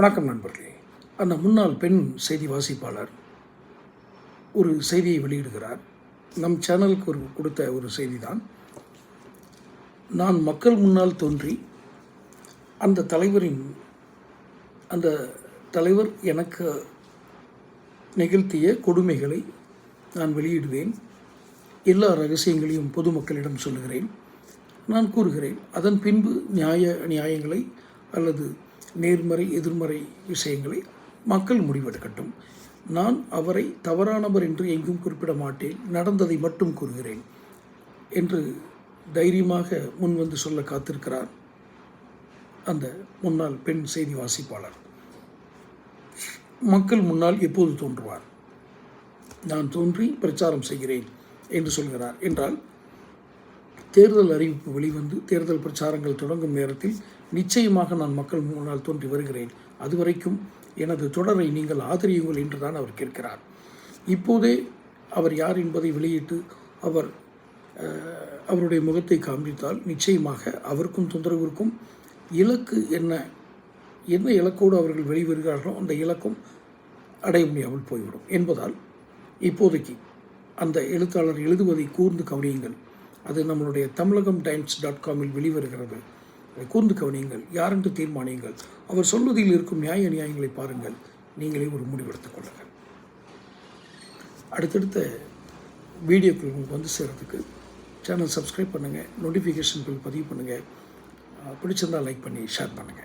வணக்கம் நண்பர்களே. அந்த முன்னாள் பெண் செய்தி வாசிப்பாளர் ஒரு செய்தியை வெளியிடுகிறார். நம் சேனலுக்கு ஒரு கொடுத்த ஒரு செய்தி தான் நான் மக்கள் முன்னால் தோன்றி அந்த தலைவரின் அந்த தலைவர் எனக்கு நிகழ்த்திய கொடுமைகளை நான் வெளியிடுவேன். எல்லா ரகசியங்களையும் பொதுமக்களிடம் சொல்லுகிறேன். நான் கூறுகிறேன் அதன் பின்பு நியாய நியாயங்களை அல்லது நேர்மறை எதிர்மறை விஷயங்களை மக்கள் முடிவெடுக்கட்டும். நான் அவரை தவறானவர் என்று எங்கும் குறிப்பிட மாட்டேன். நடந்ததை மட்டும் கூறுகிறேன் என்று தைரியமாக முன்வந்து சொல்ல காத்திருக்கிறார் அந்த முன்னாள் பெண் செய்தி வாசிப்பாளர். மக்கள் முன்னால் எப்போது தோன்றுவார்? நான் தோன்றி பிரச்சாரம் செய்கிறேன் என்று சொல்கிறார். என்றால் தேர்தல் அறிவிப்பு வெளிவந்து தேர்தல் பிரச்சாரங்கள் தொடங்கும் நேரத்தில் நிச்சயமாக நான் மக்கள் முன்னால் தோன்றி வருகிறேன். அதுவரைக்கும் எனது தொடரை நீங்கள் ஆதரியுங்கள் என்றுதான் அவர் கேட்கிறார். இப்போதே அவர் யார் என்பதை வெளியிட்டு அவர் அவருடைய முகத்தை காண்பித்தால் நிச்சயமாக அவருக்கும் தொந்தரவிற்கும் இலக்கு என்ன என்ன இலக்கோடு அவர்கள் வெளிவருகிறார்களோ அந்த இலக்கும் அடைய முடியாமல் போய்விடும் என்பதால் இப்போதைக்கு அந்த எழுத்தாளர் எழுதுவதை கூர்ந்து கவனியுங்கள். அது நம்மளுடைய தமிழகம் டைம்ஸ் டாட் காமில் வெளிவருகிறது. அதை கூர்ந்து கவனியுங்கள் யாரென்று தீர்மானியுங்கள். அவர் சொல்வதில் இருக்கும் நியாய நியாயங்களை பாருங்கள். நீங்களே ஒரு முடிவெடுத்துக் கொள்ளுங்கள். அடுத்தடுத்த வீடியோக்கள் உங்களுக்கு வந்து சேர்கிறதுக்கு சேனல் சப்ஸ்கிரைப் பண்ணுங்கள் நோட்டிஃபிகேஷன் பில் பதிவு பண்ணுங்கள் பிடிச்சிருந்தால் லைக் பண்ணி ஷேர் பண்ணுங்கள்